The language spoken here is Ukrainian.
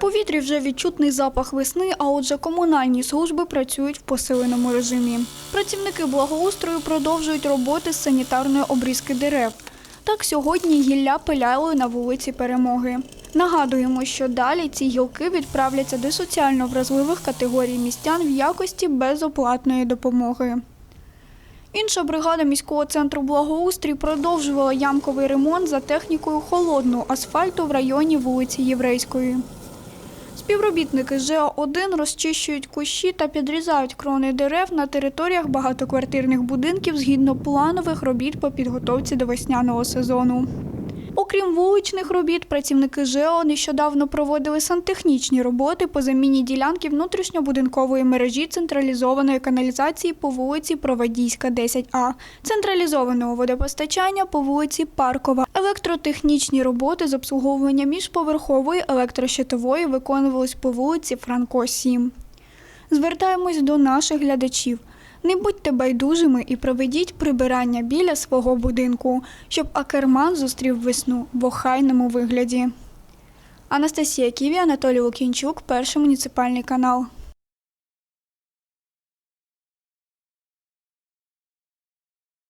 повітрі вже відчутний запах весни, а отже комунальні служби працюють в посиленому режимі. Працівники благоустрою продовжують роботи з санітарної обрізки дерев. Так сьогодні гілля пиляли на вулиці Перемоги. Нагадуємо, що далі ці гілки відправляться до соціально вразливих категорій містян в якості безоплатної допомоги. Інша бригада міського центру благоустрій продовжувала ямковий ремонт за технікою холодного асфальту в районі вулиці Єврейської. Співробітники ЖО-1 розчищують кущі та підрізають крони дерев на територіях багатоквартирних будинків згідно планових робіт по підготовці до весняного сезону. Окрім вуличних робіт, працівники ЖЕО нещодавно проводили сантехнічні роботи по заміні ділянки внутрішньобудинкової мережі централізованої каналізації по вулиці Провадійська, 10А, централізованого водопостачання по вулиці Паркова. Електротехнічні роботи з обслуговування міжповерхової електрощитової виконувались по вулиці Франко, 7. Звертаємось до наших глядачів. Не будьте байдужими і проведіть прибирання біля свого будинку, щоб Акерман зустрів весну в охайному вигляді. Анастасія Ківі, Анатолій Лукінчук, перший муніципальний канал.